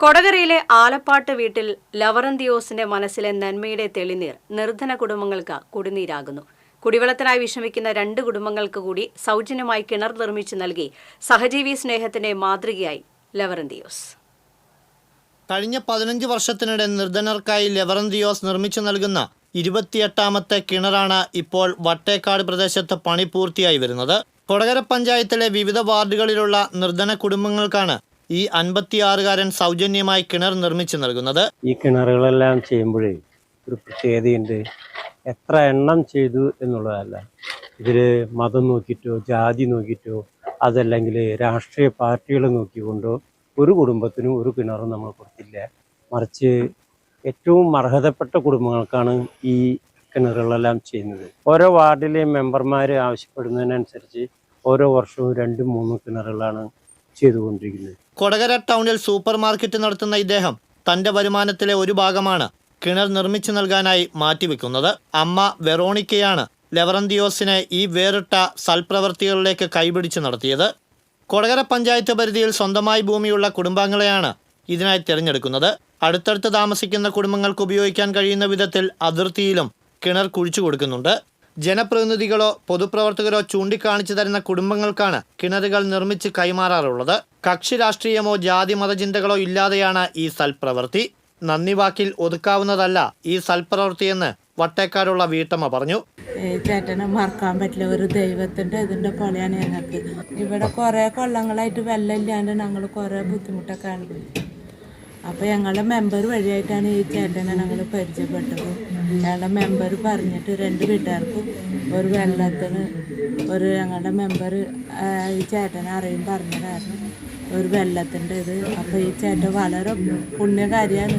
കൊടകരയിലെ ആലപ്പാട്ട് വീട്ടിൽ ലവറന്തിയോസിന്റെ മനസ്സിലെ നന്മയുടെ തെളിനീർ നിർധന കുടുംബങ്ങൾക്ക് കുടിനീരാകുന്നു. കുടിവെള്ളത്തിനായി വിഷമിക്കുന്ന രണ്ട് കുടുംബങ്ങൾക്ക് കൂടി സൗജന്യമായി കിണർ നിർമ്മിച്ചു നൽകി സഹജീവി സ്നേഹത്തിന്റെ മാതൃകയായി ലവറന്തിയോസ്. കഴിഞ്ഞ പതിനഞ്ച് വർഷത്തിനിടെ നിർധനർക്കായി ലെവറന്തിയോസ് നിർമ്മിച്ചു നൽകുന്ന ഇരുപത്തിയെട്ടാമത്തെ കിണറാണ് ഇപ്പോൾ വട്ടേക്കാട് പ്രദേശത്ത് പണി പൂർത്തിയായി വരുന്നത്. കൊടകര പഞ്ചായത്തിലെ വിവിധ വാർഡുകളിലുള്ള നിർധന കുടുംബങ്ങൾക്കാണ് ഈ അൻപത്തിയാറുകാരൻ സൗജന്യമായി കിണർ നിർമ്മിച്ചു നൽകുന്നത്. ഈ കിണറുകളെല്ലാം ചെയ്യുമ്പോഴേ ഒരു പ്രത്യേകതയുണ്ട് എത്ര എണ്ണം ചെയ്തു എന്നുള്ളതല്ല. ഇതിൽ മതം നോക്കിയിട്ടോ ജാതി നോക്കിയിട്ടോ അതല്ലെങ്കിൽ രാഷ്ട്രീയ പാർട്ടികൾ നോക്കിക്കൊണ്ടോ ഒരു കുടുംബത്തിനും ഒരു കിണറും നമ്മൾ കൊടുത്തില്ല. മറിച്ച് ഏറ്റവും അർഹതപ്പെട്ട കുടുംബങ്ങൾക്കാണ് ഈ കിണറുകളെല്ലാം ചെയ്യുന്നത്. ഓരോ വാർഡിലെയും മെമ്പർമാർ ആവശ്യപ്പെടുന്നതിനനുസരിച്ച് ഓരോ വർഷവും രണ്ടും മൂന്നും കിണറുകളാണ് ചെയ്തുകൊണ്ടിരിക്കുന്നത്. കൊടകര ടൗണിൽ സൂപ്പർ മാർക്കറ്റ് നടത്തുന്ന ഇദ്ദേഹം തന്റെ വരുമാനത്തിലെ ഒരു ഭാഗമാണ് കിണർ നിർമ്മിച്ചു നൽകാനായി മാറ്റിവെക്കുന്നത്. അമ്മ വെറോണിക്കയാണ് ലെവറന്തിയോസിനെ ഈ വേറിട്ട സൽപ്രവർത്തികളിലേക്ക് കൈപിടിച്ച് നടത്തിയത്. കൊടകര പഞ്ചായത്ത് പരിധിയിൽ സ്വന്തമായി ഭൂമിയുള്ള കുടുംബാംഗങ്ങളെയാണ് ഇതിനായി തിരഞ്ഞെടുക്കുന്നത്. അടുത്തടുത്ത് താമസിക്കുന്ന കുടുംബങ്ങൾക്ക് ഉപയോഗിക്കാൻ കഴിയുന്ന വിധത്തിൽ അതിർത്തിയിലും കിണർ കുഴിച്ചു കൊടുക്കുന്നുണ്ട്. ജനപ്രതിനിധികളോ പൊതുപ്രവർത്തകരോ ചൂണ്ടിക്കാണിച്ചു തരുന്ന കുടുംബങ്ങൾക്കാണ് കിണറുകൾ നിർമ്മിച്ച് കൈമാറാറുള്ളത്. കക്ഷി രാഷ്ട്രീയമോ ജാതി മതചിന്തകളോ ഇല്ലാതെയാണ് ഈ സൽപ്രവൃത്തി. നന്ദി വാക്കിൽ ഒതുക്കാവുന്നതല്ല ഈ സൽപ്രവൃത്തിയെന്ന് വട്ടേക്കാടുള്ള വീട്ടമ്മ പറഞ്ഞു. ചേട്ടനെ മറക്കാൻ പറ്റില്ല ഒരു ദൈവത്തിന്റെ ഇതിന്റെ പോലെയാണ് ഞങ്ങൾക്ക്. ഇവിടെ കുറേ കൊല്ലങ്ങളായിട്ട് വെള്ളം ഇല്ലാണ്ട് ഞങ്ങൾ കുറേ ബുദ്ധിമുട്ടൊക്കെ അനുഭവിച്ചു. അപ്പോൾ ഞങ്ങളുടെ മെമ്പർ വഴിയായിട്ടാണ് ഈ ചേട്ടനെ ഞങ്ങൾ പരിചയപ്പെട്ടത്. ഞങ്ങളുടെ മെമ്പർ പറഞ്ഞിട്ട് രണ്ട് വീട്ടുകാർക്കും ഒരു വെള്ളത്തിന് ഒരു ഞങ്ങളുടെ മെമ്പർ ഈ ചേട്ടനെ അറിയും പറഞ്ഞതായിരുന്നു ഒരു വെള്ളത്തിന്റെ ഇത്. അപ്പോൾ ഈ ചേട്ടൻ വളരെ പുണ്യകാരിയാണ്.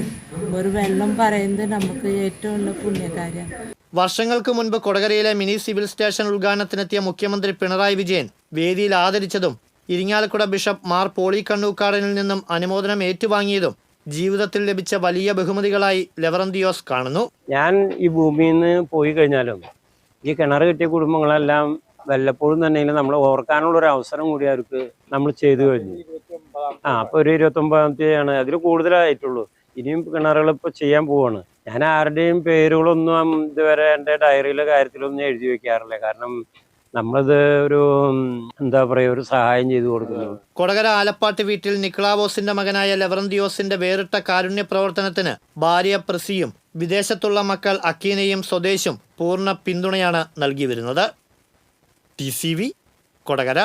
ഒരു വെള്ളം പറയുന്നത് നമുക്ക് ഏറ്റവും ഉള്ള പുണ്യകാര്യമാണ് വർഷങ്ങൾക്ക് മുൻപ് കൊടകരയിലെ മിനി സിവിൽ സ്റ്റേഷൻ ഉദ്ഘാടനത്തിനെത്തിയ മുഖ്യമന്ത്രി പിണറായി വിജയൻ വേദിയിൽ ആദരിച്ചതും ഇരിങ്ങാലക്കുട ബിഷപ്പ് മാർ പോളി കണ്ണൂക്കാടനിൽ നിന്നും അനുമോദനം ഏറ്റുവാങ്ങിയതും ജീവിതത്തിൽ ലഭിച്ച വലിയ ബഹുമതികളായി ലെവറന്തിയോസ് കാണുന്നു. ഞാൻ ഈ ഭൂമിയിൽ നിന്ന് പോയി കഴിഞ്ഞാലും ഈ കിണർ കിട്ടിയ കുടുംബങ്ങളെല്ലാം വല്ലപ്പോഴും തന്നെ നമ്മൾ ഓർക്കാനുള്ള ഒരു അവസരം കൂടി അവർക്ക് നമ്മൾ ചെയ്തു കഴിഞ്ഞു. ആ അപ്പൊ ഒരു ഇരുപത്തൊമ്പതാമത്തെയാണ് അതിൽ കൂടുതലായിട്ടുള്ളൂ. ഇനിയും കിണറുകൾ ഇപ്പൊ ചെയ്യാൻ പോവാണ്. ഞാൻ ആരുടെയും പേരുകളൊന്നും ഇതുവരെ എന്റെ ഡയറിയിലെ കാര്യത്തിലൊന്നും എഴുതി വെക്കാറില്ല. കാരണം നമ്മളിത് ഒരു എന്താ പറയുക ഒരു സഹായം ചെയ്തു കൊടുക്കുന്നു. കൊടകര ആലപ്പാട്ട് വീട്ടിൽ നിക്ലാവോസിന്റെ മകനായ ലെവറന്തിയോസിന്റെ വേറിട്ട കാരുണ്യ പ്രവർത്തനത്തിന് ഭാര്യ പ്രസിയും വിദേശത്തുള്ള മക്കൾ അക്കീനയും സ്വദേശും പൂർണ പിന്തുണയാണ് നൽകി വരുന്നത്. ടി കൊടകര.